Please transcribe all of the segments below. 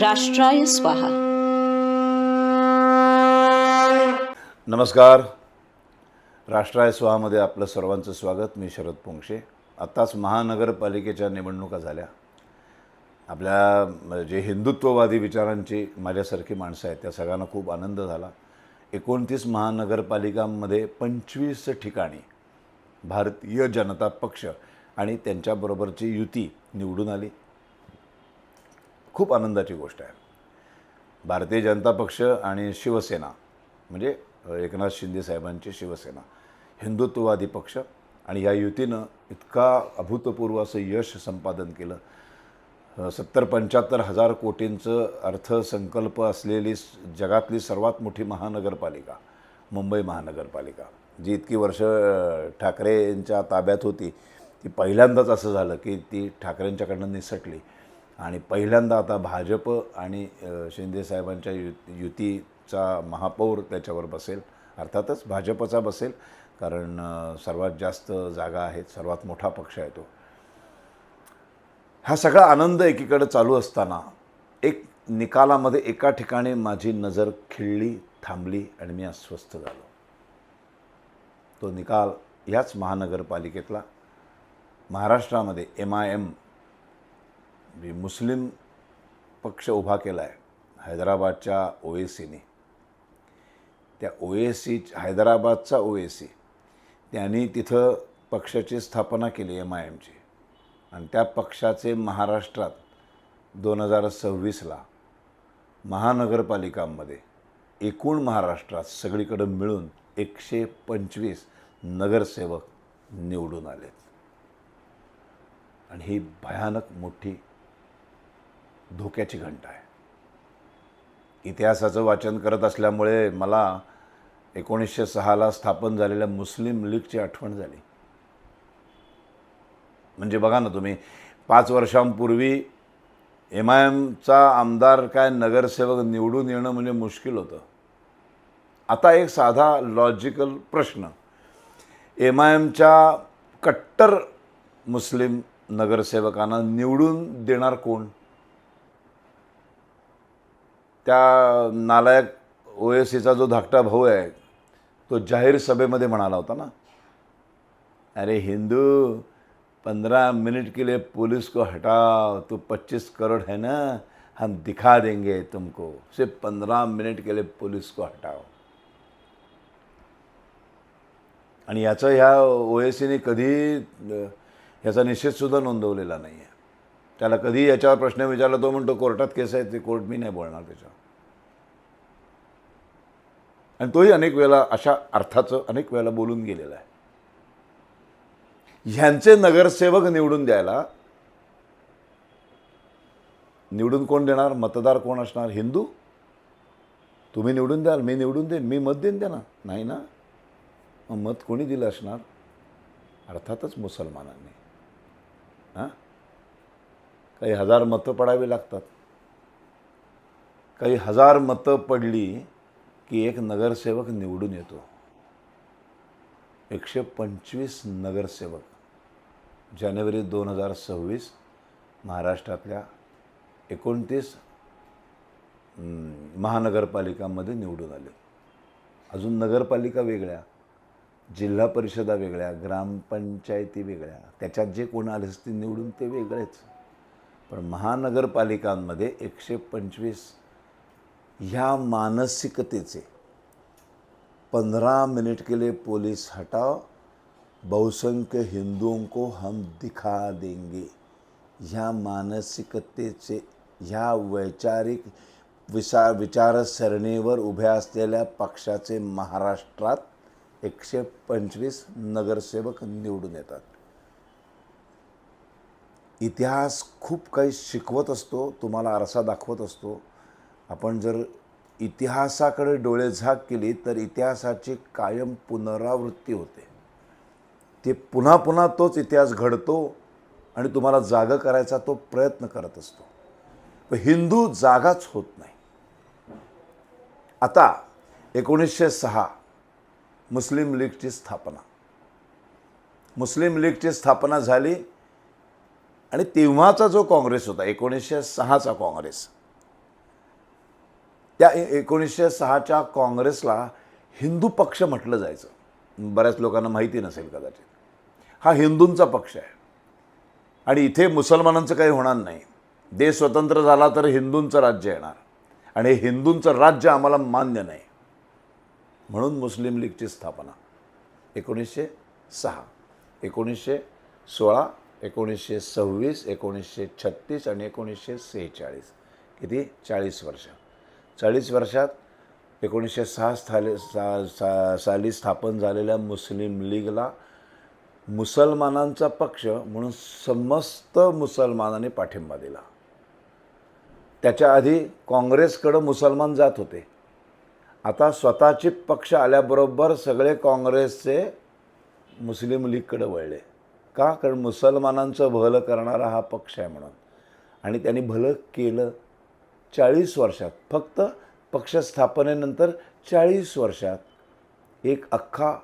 राष्ट्राय स्वाहा। नमस्कार। राष्ट्राय स्वाहामध्ये आपलं सर्वांचं स्वागत. मी शरद पोंक्षे. आत्ताच महानगरपालिकेच्या निवडणुका झाल्या. आपल्या जे हिंदुत्ववादी विचारांची माझ्यासारखी माणसं आहेत त्या सगळ्यांना खूप आनंद झाला. एकोणतीस महानगरपालिकांमध्ये पंचवीस ठिकाणी भारतीय जनता पक्ष आणि त्यांच्याबरोबरची युती निवडून आली. खूप आनंदाची गोष्ट आहे. भारतीय जनता पक्ष आणि शिवसेना म्हणजे एकनाथ शिंदे साहेबांची शिवसेना हिंदुत्ववादी पक्ष आणि या युतीनं इतका अभूतपूर्व असं यश संपादन केलं. सत्तर पंच्याहत्तर हजार कोटींचं अर्थसंकल्प असलेली जगातली सर्वात मोठी महानगरपालिका मुंबई महानगरपालिका जी इतकी वर्ष ठाकरे ठाकरेंच्या ताब्यात होती ती पहिल्यांदाच असं झालं की ती ठाकरेंच्याकडनं निसटली. आणि पहिल्यांदा आता भाजप आणि शिंदेसाहेबांच्या यु युतीचा महापौर त्याच्यावर बसेल. अर्थातच भाजपचा बसेल कारण सर्वात जास्त जागा आहेत सर्वात मोठा पक्ष आहे तो. हा सगळा आनंद एकीकडे चालू असताना एक निकालामध्ये एका ठिकाणी माझी नजर खिळली थांबली आणि मी अस्वस्थ झालो. तो निकाल याच महानगरपालिकेतला महाराष्ट्रामध्ये एम आय एम जी मुस्लिम पक्ष उभा केला आहे हैदराबादच्या ओ ए सीने त्या ओ ए सी हैदराबादचा ओ ए सी त्यांनी तिथं पक्षाची स्थापना केली एम आय एमची आणि त्या पक्षाचे महाराष्ट्रात दोन हजार सव्वीसला महानगरपालिकांमध्ये एकूण महाराष्ट्रात सगळीकडं मिळून एकशे पंचवीस नगरसेवक निवडून आलेत. आणि ही भयानक मोठी धोक्याची घंटा आहे. इतिहासाचं वाचन करत असल्यामुळे मला एकोणीसशे सहाला स्थापन झालेल्या मुस्लिम लीगची आठवण झाली. म्हणजे बघा ना तुम्ही पाच वर्षांपूर्वी एम आय एमचा आमदार काय नगरसेवक निवडून येणं म्हणजे मुश्किल होतं. आता एक साधा लॉजिकल प्रश्न. एम आय एमच्या कट्टर मुस्लिम नगरसेवकांना निवडून देणार कोण? त्या नालायक ओ एस सीचा जो धाकटा भाऊ आहे तो जाहीर सभेमध्ये म्हणाला होता ना अरे हिंदू पंद्रह मिनट के लिए पुलिस को हटाओ तो पच्चीस करोड़ है ना हम दिखा देंगे तुमको सिर्फ पंद्रह मिनिट के लिए पुलिस को हटाओ. आणि याचं ह्या ओ एस सीने कधी अ, याचा निषेधसुद्धा नोंदवलेला नाही आहे त्याला कधी याच्यावर प्रश्न विचारला तो म्हणतो कोर्टात केस आहे ते कोर्ट मी नाही बोलणार त्याच्यावर. आणि तोही अनेक वेळेला अशा अर्थाचं अनेक वेळेला बोलून गेलेला आहे. ह्यांचे नगरसेवक निवडून द्यायला निवडून कोण देणार? मतदार कोण असणार? हिंदू? तुम्ही निवडून द्याल मी निवडून देईन मी मत देईन त्यांना. नाही ना? मग मत कोणी दिलं असणार? अर्थातच मुसलमानांनी. हां? काही हजार मतं पडावी लागतात. काही हजार मतं पडली की एक नगरसेवक निवडून येतो. एकशे पंचवीस नगरसेवक. जानेवारी दोन हजार सव्वीस महाराष्ट्रातल्या एकोणतीस महानगरपालिकांमध्ये निवडून आले. अजून नगरपालिका वेगळ्या जिल्हा परिषदा वेगळ्या ग्रामपंचायती वेगळ्या. त्याच्यात जे कोण आले असतील निवडून ते वेगळेच. पण महानगरपालिकांमध्ये एकशे पंचवीस ह्या मानसिकतेचे पंधरा मिनट के लिए हटाव बहुसंख्य हिंदुओं को हम दिखा देंगे. ह्या मानसिकतेचे ह्या वैचारिक विचार विचारसरणीवर उभ्या असलेल्या पक्षाचे महाराष्ट्रात एकशे पंचवीस नगरसेवक निवडून येतात. इतिहास खूप काही शिकवत असतो तुम्हाला आरसा दाखवत असतो. आपण जर इतिहासाकडे डोळेझाक केली तर इतिहासाची कायम पुनरावृत्ती होते. ते पुन्हा पुन्हा तोच इतिहास घडतो आणि तुम्हाला जागं करायचा तो प्रयत्न करत असतो. पण हिंदू जागाच होत नाही. आता एकोणीसशे सहा मुस्लिम लीगची स्थापना. मुस्लिम लीगची स्थापना झाली आणि तेव्हाचा जो काँग्रेस होता एकोणीसशे सहाचा काँग्रेस त्या एकोणीसशे सहाच्या काँग्रेसला हिंदू पक्ष म्हटलं जायचं. बऱ्याच लोकांना माहिती नसेल कदाचित. हा हिंदूंचा पक्ष आहे. आणि इथे मुसलमानांचं काही होणार नाही. देश स्वतंत्र झाला तर हिंदूंचं राज्य येणार. आणि हे हिंदूंचं राज्य आम्हाला मान्य नाही. म्हणून मुस्लिम लीगची स्थापना. एकोणीसशे सहा एकोणीसशे सोळा एकोणीसशे सव्वीस एकोणीसशे छत्तीस आणि एकोणीसशे सेहेचाळीस. किती? चाळीस वर्ष. चाळीस वर्षात एकोणीसशे सहा स्थाले सा सा साली स्थापन झालेल्या मुस्लिम लीगला मुसलमानांचा पक्ष म्हणून समस्त मुसलमानांनी पाठिंबा दिला. त्याच्या आधी काँग्रेसकडं मुसलमान जात होते. आता स्वतःचे पक्ष आल्याबरोबर सगळे काँग्रेसचे मुस्लिम लीगकडे वळले. का? कारण मुसलमानांचं भलं करणारा हा पक्ष आहे म्हणून. आणि त्यांनी भलं केलं चाळीस वर्षात. फक्त पक्ष स्थापनेनंतर चाळीस वर्षात एक अख्खा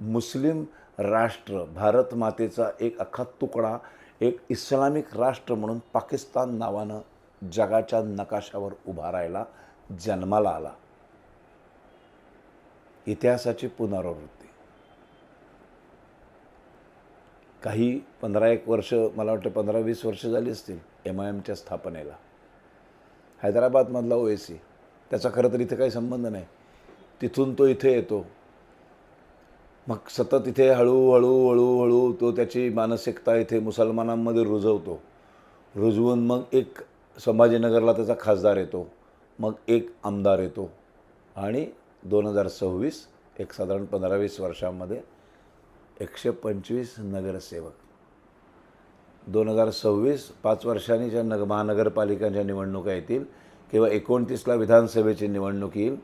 मुस्लिम राष्ट्र भारत मातेचा एक अख्खा तुकडा एक इस्लामिक राष्ट्र म्हणून पाकिस्तान नावानं जगाच्या नकाशावर उभा राहायला जन्माला आला. इतिहासाची पुनरावृत्ती. काही पंधरा एक वर्ष मला वाटतं पंधरा वीस वर्ष झाली असतील एम आय एमच्या स्थापनेला. हैदराबादमधला ओ ए सी त्याचा खरं तर इथे काही संबंध नाही. तिथून तो इथे येतो. मग सतत इथे हळूहळू हळूहळू तो त्याची मानसिकता इथे मुसलमानांमध्ये रुजवतो. रुजवून मग एक संभाजीनगरला त्याचा खासदार येतो. मग एक आमदार येतो. आणि दोन हजार सव्वीस एक साधारण पंधरा वीस वर्षामध्ये एकशे पंचवीस नगरसेवक. दोन हजार सव्वीस पाच वर्षांनी ज्या नग महानगरपालिकांच्या निवडणुका येतील किंवा एकोणतीसला विधानसभेची निवडणूक येईल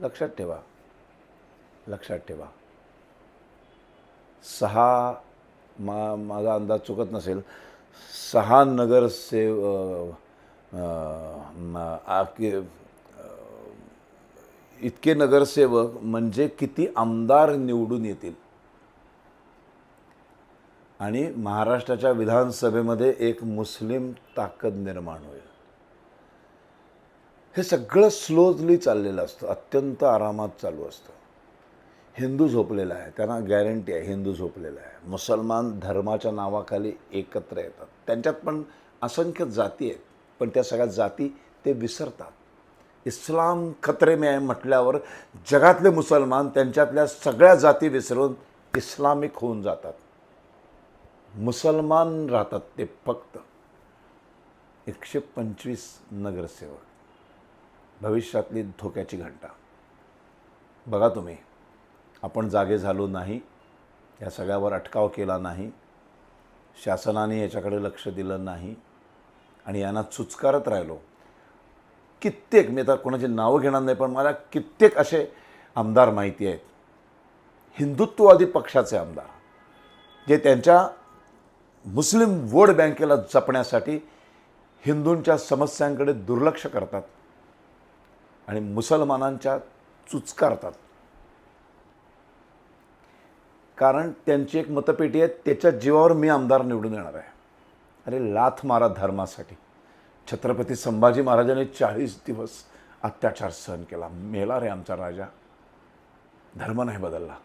लक्षात ठेवा. लक्षात ठेवा. सहा मा माझा अंदाज चुकत नसेल. सहा नगरसेव इतके नगरसेवक म्हणजे किती आमदार निवडून येतील? आणि महाराष्ट्राच्या विधानसभेमध्ये एक मुस्लिम ताकद निर्माण होईल. हे सगळं स्लोजली चाललेलं असतं अत्यंत आरामात चालू असतं. हिंदू झोपलेला आहे त्यांना गॅरंटी आहे हिंदू झोपलेला आहे. मुसलमान धर्माच्या नावाखाली एकत्र येतात. त्यांच्यात पण असंख्य जाती आहेत पण त्या सगळ्या जाती ते विसरतात. इस्लाम खतरे में आहे म्हटल्यावर जगातले मुसलमान त्यांच्यातल्या सगळ्या जाती विसरून इस्लामिक होऊन जातात. मुसलमान राहतात ते फक्त एकशे पंचवीस नगरसेवक. भविष्यातली धोक्याची घंटा. बघा तुम्ही आपण जागे झालो नाही या सगळ्यावर अटकाव केला नाही शासनाने याच्याकडे लक्ष दिलं नाही आणि यांना चुचकारत राहिलो. कित्येक मी आता कोणाची नावं घेणार नाही पण मला कित्येक असे आमदार माहिती आहेत. हिंदुत्ववादी पक्षाचे आमदार जे त्यांच्या मुस्लिम वोट बँकेला जपण्यासाठी हिंदूंच्या समस्यांकडे दुर्लक्ष करतात आणि मुसलमानांच्या चुचकारतात. कारण त्यांची एक मतपेटी आहे त्याच्या जीवावर मी आमदार निवडून येणार आहे. अरे लाथ मारा धर्मासाठी. छत्रपती संभाजी महाराजांनी चाळीस दिवस अत्याचार सहन केला. मेला रे आमचा राजा. धर्म नाही बदलला.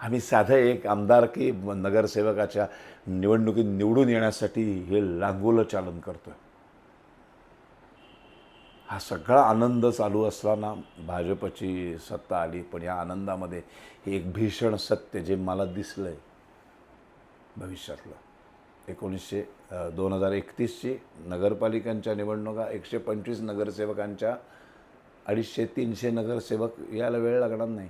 आम्ही साधं एक आमदार की नगरसेवकाच्या निवडणुकीत निवडून येण्यासाठी हे लांगोलं चालन करतो आहे हा सगळा आनंद चालू असताना भाजपची सत्ता आली पण या आनंदामध्ये हे एक भीषण सत्य जे मला दिसलं आहे भविष्यातलं. एकोणीसशे दोन हजार एकतीसची नगरपालिकांच्या निवडणुका एकशे पंचवीस नगरसेवकांच्या अडीचशे तीनशे नगरसेवक यायला वेळ लागणार नाही.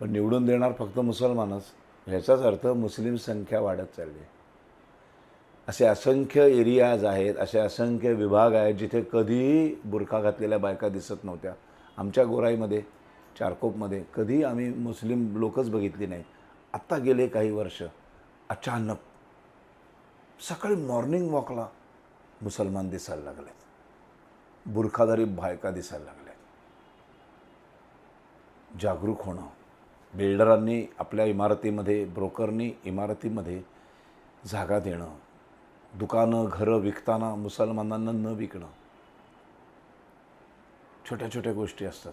पण निवडून देणार फक्त मुसलमानच. ह्याचाच अर्थ मुस्लिम संख्या वाढत चालली आहे. असे असंख्य एरियाज आहेत असे असंख्य विभाग आहेत जिथे कधीही बुरखा घातलेल्या बायका दिसत नव्हत्या. आमच्या गोराईमध्ये चारकोपमध्ये कधी आम्ही मुस्लिम लोकच बघितली नाहीत आत्ता गेले काही वर्ष अचानक सकाळी मॉर्निंग वॉकला मुसलमान दिसायला लागलेत. बुरखाधारी बायका दिसायला लागल्या जागरूक होणं बिल्डरांनी आपल्या इमारतीमध्ये ब्रोकरनी इमारतीमध्ये जागा देणं दुकानं घरं विकताना मुसलमानांना न विकणं छोट्या छोट्या गोष्टी असतात.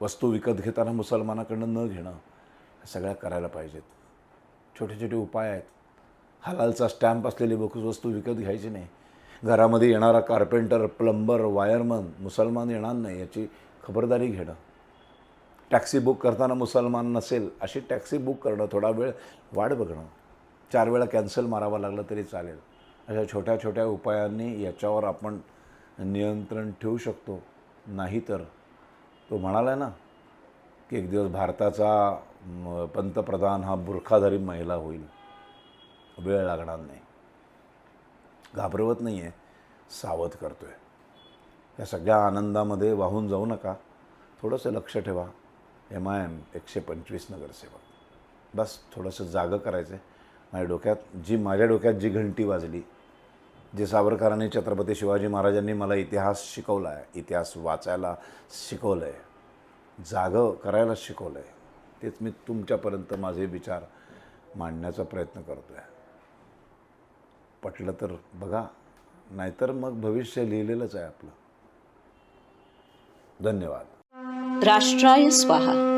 वस्तू विकत घेताना मुसलमानाकडनं न घेणं ह्या सगळ्या करायला पाहिजेत. छोटे छोटे उपाय आहेत. हलालचा स्टॅम्प असलेली बघूच वस्तू विकत घ्यायची नाही. घरामध्ये येणारा कार्पेंटर प्लंबर वायरमन मुसलमान येणार नाही याची खबरदारी घेणं. टॅक्सी बुक करताना मुसलमान नसेल अशी टॅक्सी बुक करणं थोडा वेळ वाट बघणं. चार वेळा कॅन्सल मारावं लागलं तरी चालेल. अशा छोट्या छोट्या उपायांनी याच्यावर आपण नियंत्रण ठेवू शकतो. नाही तर तो म्हणाला ना की एक दिवस भारताचा पंतप्रधान हा बुरखाधारी महिला होईल. वेळ लागणार नाही. घाबरवत नाही आहे सावध करतो आहे या सगळ्या आनंदामध्ये वाहून जाऊ नका. थोडंसं लक्ष ठेवा. एम आय एम एकशे पंचवीस नगरसेवक. बस थोडंसं जागं करायचं आहे माझ्या डोक्यात जी माझ्या डोक्यात जी घंटी वाजली जे सावरकरांनी छत्रपती शिवाजी महाराजांनी मला इतिहास शिकवला आहे इतिहास वाचायला शिकवलं आहे जागं करायला शिकवलं आहे तेच मी तुमच्यापर्यंत माझे विचार मांडण्याचा प्रयत्न करतो आहे पटलं तर बघा नाहीतर मग भविष्य लिहिलेलंच आहे आपलं. धन्यवाद. राष्ट्राय स्वाहा.